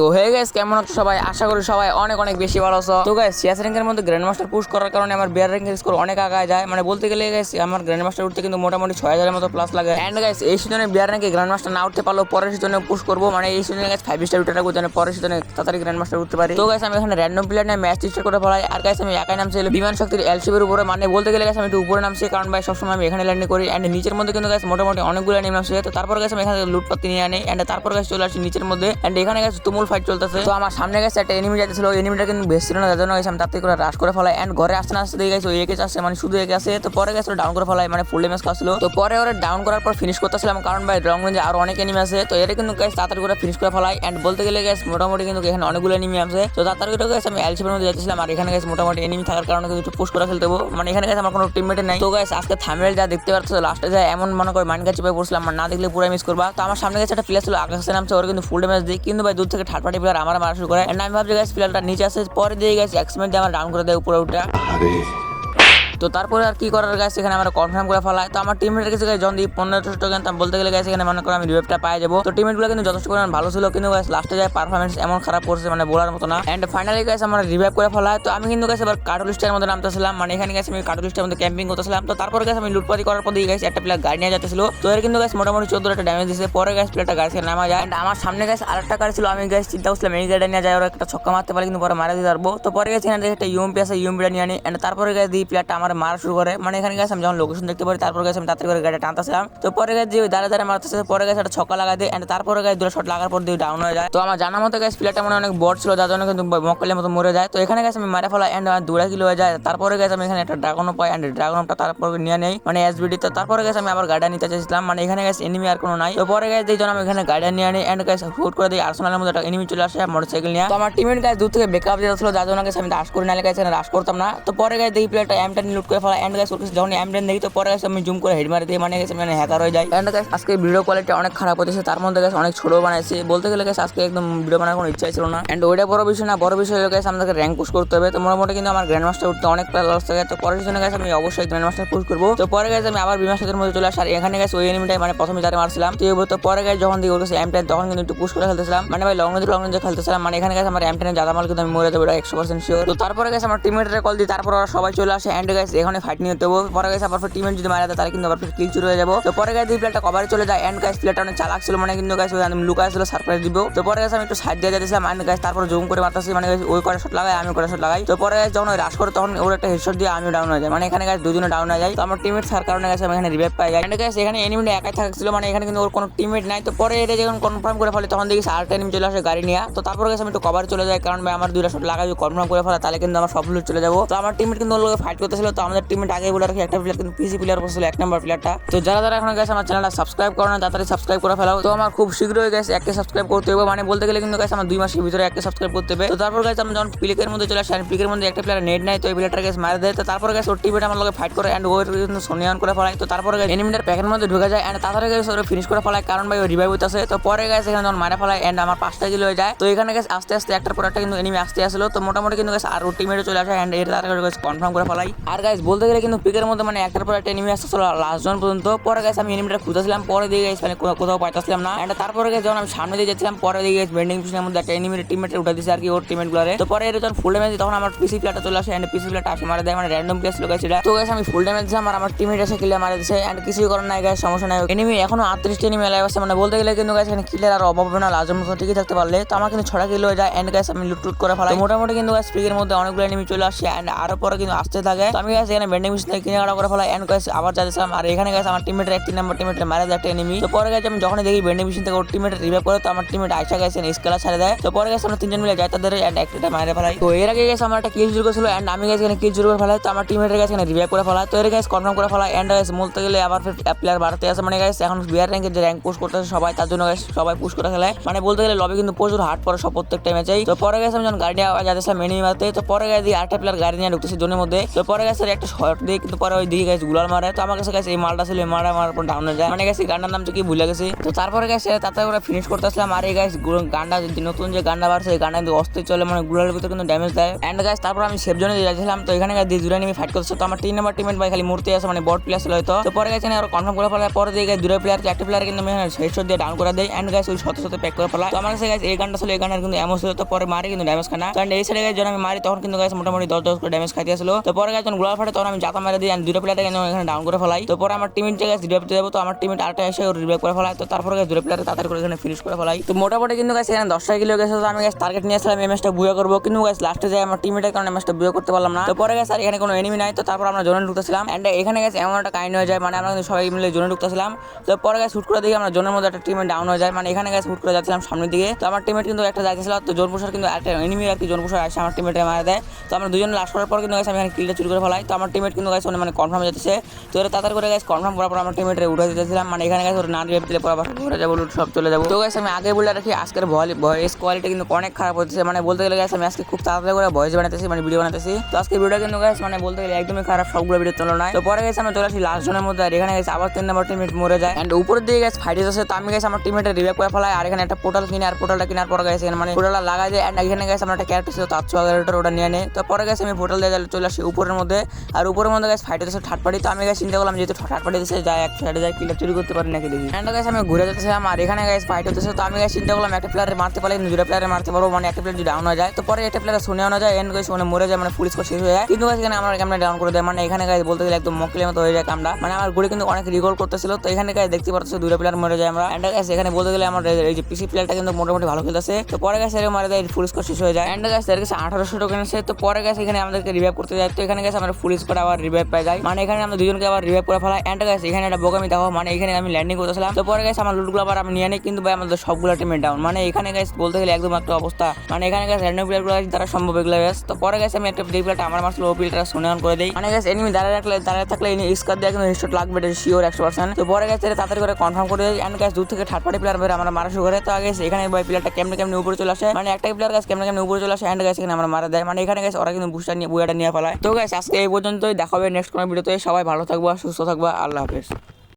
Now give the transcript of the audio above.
তো হয়ে গেছে কেমন আছো সবাই? আশা করি সবাই অনেক অনেক বেশি ভালো আছো। তো গাইস সিএস র্যাঙ্কের মধ্যে গ্র্যান্ড মাস্টার পুশ করার কারণে আমার বিয়ার র্যাঙ্কের স্কোর অনেক আগায় যায়। মানে বলতে গেলে গাইস আমার গ্র্যান্ড মাস্টার উঠতে কিন্তু মোটামুটি ছয় হাজারের মতো প্লাস লাগে। এন্ড গাইস এই সিজনে বিয়ার র্যাঙ্কে গ্র্যান্ড মাস্টার না উঠতে পারলেও পরের সিজনে পুশ করব। মানে এই সিজনে গাইস ফাইভ স্টার উঠে রাখব যেন পরের সিজনে তাড়াতাড়ি গ্র্যান্ড মাস্টার উঠতে পারি। তো গাইস আমি এখানে র্যান্ডম প্লেয়ার নিয়ে ম্যাচ স্টার্ট করে ফেলাই। আর গাইস আমি একাই নামছি বিমান শক্তির এলসিবের উপরে। মানে বলতে গেলে গাইস আমি একটু উপরে নামছি। কারণ, ভাই, সবসময় আমি এখানে ল্যান্ডিং করি। এন্ড নিচের মধ্যে কিন্তু গাইস মোটামুটি অনেকগুলো নেমে আসছে তো, তারপর গাইস আমি এখানে লুটপাতি নিয়ে আনি। এন্ড তারপর গাইস চলে আসি নিচের মধ্যে। এন্ড এখানে গাইস তুমুল ফাইট চলতেছে। তো আমার সামনে গেছে একটা এনিমি যাইতেছিল এনিমিটা কিন্তু বেশ না জন্য গেছে, আমি তাতে করে রাশ করে ফেলাই। এন্ড ঘরে আসতে না আসতে দিয়ে গেছে একে আসছে মানে শুধু একে আসে তো পরে গেছে ডাউন করে ফেলাই মানে ফুল ড্যামেজ খাচ্ছিল তো পরে ওরা ডাউন করার পর ফিনিশ করতেছিলাম, কারণ ভাই রং রেঞ্জে আরও অনেক এনিমি আছে। তো এর কিন্তু গাইস তাড়াতাড়ি করে ফিনিশ করে ফেলাই। এন্ড বলতে গেলে গেছে মোটামুটি কিন্তু এখানে অনেকগুলো এনিমি আছে। তো তাড়াতাড়ি করে গেছে আমি এলসিপের মধ্যে যাচ্ছিলাম আর এখানে গেছে মোটামুটি এনিমি থাকার কারণে কিন্তু একটু পুশ করে ফেলতে মানে এখানে গেছে আমার কোনো টিমমেট নাই। তো গাইস আজকে থামেল যা দেখতে পাচ্ছ লাস্টে যায় এমন মনে করে, মাইন্ড কাছে পড়ছিলাম না দেখলে পুরো মিস করবা। তো আমার সামনে গেছে একটা প্লেয়ার ছিল, আকাশে নামছে ওর কিন্তু ফুল ড্যামেজ দিই। কিন্তু ভাই, দূর থেকে থার্ড পার্টি প্লেয়ার আমার মারা শুরু করে। এন্ড আমি ভাবছি গাছ প্লেয়ারটা নিচে আসে, পরে দিয়ে গেছে এক্সমেন্ট দিয়ে আমার ডাউন করে দেয় উপরে উঠে। তো তারপরে আর কি করার গাছ এখানে আমরা কনফার্ম করে ফেলাই। তো আমার টিমের কাছে জন দিয়ে পনেরোশো টাকা আমি বলতে গেলে গেছে এখানে মনে করো আমি রিভেপটা পাই যাব। তো টিমেটগুলো কিন্তু যথেষ্ট পরিমাণ ভালো ছিল, কিন্তু গাছ লাস্টে যায় পারফরমেন্স এমন খারাপ করছে মানে বলার মতো না। এন্ড ফাইনালি গাছ আমরা রিভাইভ করে ফেলাই। তো আমি কিন্তু গেছে এবার কার্টুলিস্টের মধ্যে নামতেছিলাম। মানে এখানে গেছে আমি কার্টুলিস্টের মধ্যে ক্যাম্পিং করতেছিলাম। তো তারপরে গেছে আমি লুটপাতি করার পর দিয়ে গেছে একটা প্লেয়ার গাড়ি নিয়ে যাচ্ছিল। তো এর কিন্তু গাছ মোটামুটি চোদ্দ একটা ড্যামেজ দিয়েছে পরে গাছ প্লেয়ারটা গাড়ি থেকে নামা যায়। এন্ড আমার সামনে গাছ আরেকটা গাড়ি ছিল। আমি গাছ চিন্তা করছিলাম, এই গাড়িটা নিয়ে যায়, ওরা একটা ছক্কা মারতে পারে, কিন্তু পরে মারা দিতে পারব। তো পরে গেছে এখানে একটা ইউএমপি আছে ইউএমপিটা নিয়ে আনি। এন্ড তারপরে গেছে দিয়ে প্লেয়ারটা আমার মারা শুরু করে। মানে এখানে গেছে, আমি যখন লোকেশন দেখতে পারি, তারপরে গেছে আমি তাড়াতাড়ি করে গাড়িটা টানতেছিলাম। তো পরে গেছে যে দাঁড়া দাঁড়া মারতেছে পরে গেছে একটা ছক্কা লাগা দেয় এন্ড তারপরে গেছে দুটো শট লাগার পর দিয়ে ডাউন হয়ে যায়। তো আমার জানা মতো গেছে প্লেয়ারটা মনে অনেক বড় ছিল, যার জন্য কিন্তু মক্কালের মতো মরে যায়। তো এখানে গেছে আমি মারা ফেলা এন্ড আমার দুরা কিলো হয়ে যায়। তারপরে গেছে আমি এখানে একটা ড্রাগনও পাই এন্ড ড্রাগনটা তারপরে নিয়ে নেই। মানে এসবিডি তো তারপরে গেছে আমি আবার গাড়ি নিতে চাইছিলাম মানে এখানে গেছে এনিমি আর কোনো নাই। তো পরে গেছে যেই জন্য আমি এখানে গাড়ি নিয়ে আনি এন্ড গেছে হুট করে দিই আর্সেনালের মধ্যে একটা এনিমি চলে আসে মোটরসাইকেল নিয়ে। তো আমার টিমের গাছ দূর থেকে বেকআপ দিতেছিল যার জন্য গেছে আমি রাশ করে নালে গেছে রাশ করতাম না। তো পরে গেছে দেখি প্লেয়ারটা এম টেন লুট করে ফেলা। এন্ড গেছে ওর যখন টেন দেখি তো পরে গেছে আমি জুম করে হেড মারি দিয়ে মানে গেছে মানে হ্যাকার হয়ে যায় এন্ড গেছে আজকে ভিডিও কোয়ালিটি অনেক খারাপ হতেছে তার মধ্যে গেছে অনেক ছোট বানাইছে। বলতে গেলে গেছে আজকে একদম ভিডিও বানার কোনো ইচ্ছাই ছিল না। এন্ড ওইটা বড় বিষয় না, বড় বিষয় গেছে আমাদেরকে র্যাঙ্ক পুশ করতে হবে। তো মোটামুটি কিন্তু আমার গ্র্যান্ড মাস্টার উঠতে অনেক প্লাস লস থাকে। তো পরের জন্য গেছে আমি অবশ্যই গ্র্যান্ড মাস্টার পুশ করব। তো পরে গেছে আমি আবার বিমান সাথের মধ্যে চলে আসার এখানে গেছে ওই এনিমিটাই মানে প্রথমে যারা মারছিলাম। তো এবার তো পরে গেছে যখন দিকে ওর কাছে তখন কিন্তু একটু পুশ করে খেলতেছিলাম। মানে ভাই লং রেঞ্জ লং রেঞ্জে খেলতেছিলাম। মানে এখানে গেছে আমার টেনের জাদা মাল কিন্তু আমি মরে যাব একশো পার্সেন্ট শিওর তো তারপরে গেছে আমার টিমেটের কল দিই তারপর সবাই চলে আসে। এন্ড গেছে এখানে ফাইট নিয়ে দেবো পরে গেছে আবার টিমেট যদি মারা দেয় তাহলে কিন্তু আবার কিল চুরি হয়ে যাব। তো পরে গেছে এই প্লেয়ারটা কভারে চলে যায়। এন্ড গাইস প্লেয়ারটা অনেক চালাক ছিল মানে কিন্তু গাইস আমি লুকায় ছিল সারপ্রাইজ দিব। তো পরে গেছে আমি একটু সাইড দিয়ে যাচ্ছিলাম এন্ড গাইস তারপর জুম করে মারতেছি। মানে ওই করে শট লাগাই আমি করে শট লাগাই। তো পরে guys যখন রাশ করে, তখন ওর একটা হেডশট দিয়ে আমি ডাউন হয়ে যায়। মানে এখানে গাইস দুজনে ডাউন হয়ে যায়। তো আমার টিমমেট থাকার কারণে গেছে আমি এখানে রিভাইভ পাই। এন্ড গাইস এখানে এনিমিটা একাই থাকছিল মানে এখানে কিন্তু ওর কোনো টিমমেট নাই। তো পরে এটা যখন কনফার্ম করে ফেলে, তখন দেখি আরেকটা এনিমি চলে আসে গাড়ি নিয়ে। তো তারপরে গেছে আমি একটু কভার চলে যাই। কারণ ভাই, আমার দুইটা শট লাগাই কনফার্ম করে ফেলে, তাহলে কিন্তু আমার সব লুট চলে যাব। তো আমার টিমমেট কিন্তু ওর লোকে ফাইট করতেছিল। তো আমাদের টিমমেট আগে বলে রাখি, একটা প্লেয়ার কিন্তু পিসি প্লেয়ার বসছিল, এক নম্বর প্লেয়ারটা তো যারা যারা এখন গেছে আমার চ্যানেলটা সাবস্ক্রাইব করো না, তাড়াতাড়ি সাবস্ক্রাইব করে ফেলাও। তো আমার খুব শীঘ্রই গেছে একে সাবস্ক্রাইব করতে হবে মানে বলতে গেলে কিন্তু গেছে আমার দুই মাসের ভিতরে একে সাবস্ক্রাইব করতে হবে। তো তারপর গেছে আমি যখন প্লিকের মধ্যে চলে আসি প্লিকের মধ্যে একটা প্লেয়ার নেট নাই, তো এই প্লেয়ারটা গেছে মারা দেয়। তো তারপর গেছে ওর টিভিটা আমার লোকে ফাইট করে অ্যান্ড ওর কিন্তু সোনিয়ান করে ফেলায়। তো তারপরে গেছে এনিমিটার প্যাকের মধ্যে ঢুকে যায় অ্যান্ড তারপরে গেছে ওরা ফিনিশ করে ফেলায়, কারণ ভাই ওই রিভাইভ হইতেছে। তো পরে গেছে এখানে যখন মারা ফেলায় অ্যান্ড আমার পাঁচটা কিলো হয়ে যায়, তো এখানে গেছে আস্তে আস্তে একটার পর একটা কিন্তু এনিমি আসতে আসলো। তো মোটামুটি কিন্তু গেছে আর টিমেটে চলে আসে অ্যান্ড এটা তার কনফার্ম করে ফেলাই। আর গাইস বলতে গেলে কিন্তু পিকের মধ্যে মানে একটার পর একটা এনিমি আসতেছিল লাস্ট জন পর্যন্ত। পরে গাইস আমি এনিমিটা খুঁজেছিলাম পরে দিয়ে গেছে মানে কোথাও- পাইতেছিলাম না। অ্যান্ড তারপরে গেছে যখন আমি সামনে দিয়ে যাচ্ছিলাম, পরে দিয়ে গেছে বেন্ডিং পিছনের মধ্যে একটা এনিমির টিমেটে উঠে দিয়েছে আর কি, ওর টিমেট গুলারে। তো পরে যখন ফুল ড্যামেজ তখন আমার পিসি প্লেয়ারটা চলে আসে অ্যান্ড পিসি প্লেয়ারটা আসে মারা দেয় মানে র্যান্ডম প্লেস লোক সেটা তো গেছে আমি ফুল ড্যামেজ দিলাম, আর আমার টিমেট এসে কিলে মারা দিচ্ছে অ্যান্ড কিছুই করার নাই গাছ সমস্যা নাই। এনিমি এখনও আটত্রিশটা এনিমি এলাকা আছে মানে বলতে গেলে কিন্তু গাছ এখানে কিলের আর অভাব না লাজের মতো ঠিকই থাকতে পারলে। তো আমার কিন্তু ছড়া কিলো হয়ে যায় অ্যান্ড গাছ আমি লুট টুট করে ফেলাই। মোটামুটি কিন্তু গাছ স্পিকের মধ্যে অনেকগুলো এনিমি চলে আসে অ্যান্ড আরও পরে কিন্তু আসতে থাকে। তো আমি গাছ এখানে বেন্ডিং মেশিন থেকে কিনে করে ফেলাই অ্যান্ড গাছ আবার যাচ্ছিলাম আর এখানে গাছ আমার টিমেটের এক তিন নম্বর টিমেটের মারা যায় একটা এনিমি তো পরে গেছে আমি যখনই দেখি বেন্ডিং মেশিন থেকে ওর টিমেট রিভাইভ করে, তো আমার টিমেট আইসা গেছে স্কেলা ছেড়ে দেয়। তো পরে গেছে আমরা তিনজন মিলে যাই তাদের অ্যান্ড একটা মারে ফেলাই। তো এর আগে গেছে আমার একটা কিল শুরু করেছিল অ্যান্ড আমি গেছি এখানে কিল শুরু করে ফেলাই, তো আমার টিমেটের কাছে এখানে রিভাইভ করে ফেলাই তো এর গাছ কনফার্ম করে ফেলাই অ্যান্ড গাছ বলতে গেলে আবার প্লেয়ার বাড়তে আছে। মানে গাছ এখন বিয়ার র্যাঙ্কের যে র্যাঙ্ক পুশ করতেছে সবাই, তার জন্য guys, সবাই পুশ করে খেলায় মানে বলতে গেলে লবি কিন্তু প্রচুর হার্ড পড়ে সব প্রত্যেকটা ম্যাচেই তো পরে গেছে আমি যখন গাড়ি নিয়ে যাচ্ছিলাম এনিমি মারতে তো পরে গেছে দিয়ে আরেকটা প্লেয়ার গাড়ি নিয়ে ঢুকতেছে জোনের মধ্যে। তো পরে গেছে গাছের একটা শর্ট দিয়ে কিন্তু পরে ওই দিকে গাছগুলার মারে। তো আমার কাছে গাছ এই মালটা ছিল, এই মালটা মারার পর ডাউন যায়। মানে গেছে গান্ডার নাম তো কি ভুলে গেছে। তো তারপরে গেছে তাতে করে ফিনিশ করতেছিলাম আর এই গাছ গান্ডা নতুন যে গান্ডা বাড়ছে এই গান্ডা কিন্তু অস্থির চলে মানে গুলার ভিতরে কিন্তু ড্যামেজ দেয়। অ্যান্ড গাছ তারপর আমি সেফ জোনে যাচ্ছিলাম। তো এখানে গাছ দিয়ে জুড়ে নিয়ে ফাইট করছে তো আমার তিন নম্বর টিমের ভাই খালি মূর্তি আছে মানে বট প্লেয়ার ছিল হয়তো। তো পরে গেছে আর কনফার্ম করে ফেলার পরে দিয়ে দূরে প্লেয়ার একটা প্লেয়ার কিন্তু আমি হেডশট দিয়ে ডাউন করে দেয়। অ্যান্ড গাছ ওই শত শত প্যাক করে ফেলা তো আমার কাছে গাছ এই গানটা ছিল, এই গানের কিন্তু এমন ছিল। তো পরে মারি কিন্তু ড্যামেজ খানা কারণ এই সাইডে গাছ যখন আমি মারি, তখন কিন্তু গাছ মোটামুটি দশ দশ করে ড্যামেজ খাইতে আসলো। তো পরে গাছ যখন গোলার ফাটে, তখন আমি জাতা মারি দিই দুটো প্লেয়ারটা কিন্তু এখানে ডাউন করে ফেলাই। তো পরে আমার টিমের গাছ রিভাইভ দেবো তো আমার টিমের আরেকটা এসে রিভাইভ করে ফেলাই তো তারপরে গেছে দুটো প্লেয়ার তাড়াতাড়ি করে এখানে ফিনিশ করে ফেলাই। তো মোটামুটি কিন্তু গেছে এখানে দশটা কিলো গেছে, তো আমি গাছ টার্গেট নিয়ে আসলাম, এই ম্যাচটা বুয়া করব। কিন্তু গাছ লাস্টে যাই আমার টিমের কারণে ম্যাচটা বুয়া করতে পারলাম না। তো পরে গেছে আর এখানে কোনো এনিমি নাই, তো তারপর আমরা জোনে ঢুকতেছিলাম। অ্যান্ড এখানে গেছে এমন একটা কাহিনী হয়ে যায় মানে আমরা কিন্তু সবাই মিলে জোনে ঢুকতেছিলাম। তো পরে গেছে শুট করে দেখি আমরা জোনের মধ্যে একটা টিমে ডাউন হয়ে যায়। মানে এখানে গেছে শুট করে যাচ্ছিলাম সামনের দিকে। তো আমার টিমেট কিন্তু একটা যাচ্ছিল তো জোন পুষার কিন্তু একটা এনিমি আর কি জোন পুষার আসে আমার টিমেটে মারা দেয়। তো আমরা দুজন লাস্ট করার পর কিন্তু গেছে আমি এখানে কিলটা চুরি করে ফেলাই। তো আমার টিমেট কিন্তু গেছে মানে কনফার্ম যাচ্ছে। তো এরা তাড়াতাড়ি করে গেছে কনফার্ম করার পর আমার টিমেটে উঠে দিতেছিলাম। মানে এখানে গেছে ওরা না রিভাইভ দিলে পর আবার ঘুরে যাব সব চলে যাব। তো গেছে আমি আগে বলে রাখি, আজকের ভয়েস কোয়ালিটি কিন্তু অনেক খারাপ হচ্ছে। মানে বলতে গেলে গেছে আমি আজকে খুব তাড়াতাড়ি করে ভয়েস বানাতেছি মানে ভিডিও বানাতেছি তো আজকে ভিডিও কিন্তু গেছে মানে বলতে গেলে একদমই খারাপ, সবগুলো ভিডিও তুলনায় তো পরে গেছে আমি চলে আসি লাস্ট জনের মধ্যে। আর এখানে গেছে আবার তিন নম্বর টিমমেট মরে যায়। অ্যান্ড উপরের দিকে গেছে ফাইটে আছে তো আমি গেছে আমার টিমমেটের রিভাইভ করে ফেলাই। আর এখানে একটা পোর্টাল কিনে, আর পোর্টালটা কেনার পর গেছে মানে পোর্টালটা লাগাই যায় অ্যান্ড এখানে গেছে আমার একটা ক্যারেক্টার ছিল তার ওটা নিয়ে নেই। তো পরে গেছে আমি পোর্টাল দিয়ে চলে আসি উপরের মধ্যে। আর উপরের মধ্যে গেছে ফাইটে আছে থার্ড পার্টি তো আমি গেছে চিন্তা করলাম যেহেতু থার্ড পার্টি দিচ্ছে যায় এক সাইডে যায় কিলা চুরি করতে পারি নাকি দেখি। অ্যান্ড গেছে আমি ঘুরে যেতেছিলাম আর এখানে গেছে ফাইট হতেছে তো আমি গেছে চিন্তা করলাম একটা প্লেয়ারে মারতে পারলে দুটো প্লেয়ারে মারতে পারব মানে একটা প্লেয়ার যদি ডাউন হয়ে যায়, তো পরে একটা প্লেয়ার শুনে না যায় এন্ড গেছে মানে মরে যায় মানে পুলিশ শেষ হয়ে যায়। কিন্তু গেছে এখানে আমার ক্যামেরা ডাউন করে দেয় মানে এখানে গায়ে বলতে গেলে একদম মকলের মতো হয়ে যায় কামটা মানে আমার ঘুরে কিন্তু অনেক রিকল করতেছিল, তো এখানে গায়ে দেখতে পাচ্ছ দুটো প্লেয়ার মরে যায় আমরা। এন্ড গেছে এখানে বলতে গেলে আমার এই যে পিসি প্লেয়ারটা কিন্তু মোটামুটি ভালো খেলতেছে। তো পরে গেছে এর মারে দেয় ফুল স্কোর শেষ হয়ে যায়। এন্ড গাছ এর কাছে আঠারোশো টোকেন আছে, তো পরে গেছে এখানে আমাদেরকে রিভাইভ করতে যায়। তো এখানে গেছে আমরা ফুল স্কোর আবার রিভাইভ পাই যায় মানে এখানে আমরা দুজনকে আবার রিভাইভ করে ফেলাই। এন্ড গেছে এখানে একটা বোকামি দেখো মানে এখানে আমি ল্যান্ডিং করতেছিলাম। তো পরে গেছে আমার লুটগুলো আবার আমি নিয়ে নিই, কিন্তু ভাই, আমাদের সবগুলো টিমে ডাউন মানে এখানে গেছে বলতে গেলে একদম একটা অবস্থা। মানে এখানে গেছে র্যান্ডম প্লেয়ারগুলো তারা সম্ভব এগুলো গেছে তো পরে গেছে আমি একটা যে প্লেয়ারটা আমার মাসলো ও প্লেয়ারটা শুনে অন করে দিই। মানে গেছে এনিমি দাঁড়িয়ে রাখলে দাঁড়িয়ে থাকলে এনি স্কার দিয়ে কিন্তু হেডশট লাগবে, এটা শিওর একশো পার্সেন্ট তো পরে গেছে তাড়াতাড়ি করে কনফার্ম করে দেয় এন্ড গেছে দূর থেকে থার্ড পার্টি প্লেয়ার বের আমরা মারা শুরু করে। তো আগে এখানে ভাই প্লেয়ারটা কেমনে কেমনে উপরে চলে আসে? মানে একটা প্লেয়ার গাছ কেমনে কেমনে উপরে চলে আসে? এন্ড গেছে এখানে আমরা মারা দেয়। মানে এখানে গেছে ওরা কিন্তু বুস্টার নিয়ে বুয়াটা নিয়ে ফেলায়। তো গেছে আজকে এই পর্যন্তই দেখাবে নেক্সট কোনো ভিডিওতে সবাই ভালো থাকব সুস্থ থাকব আল্লাহ হাফেজ।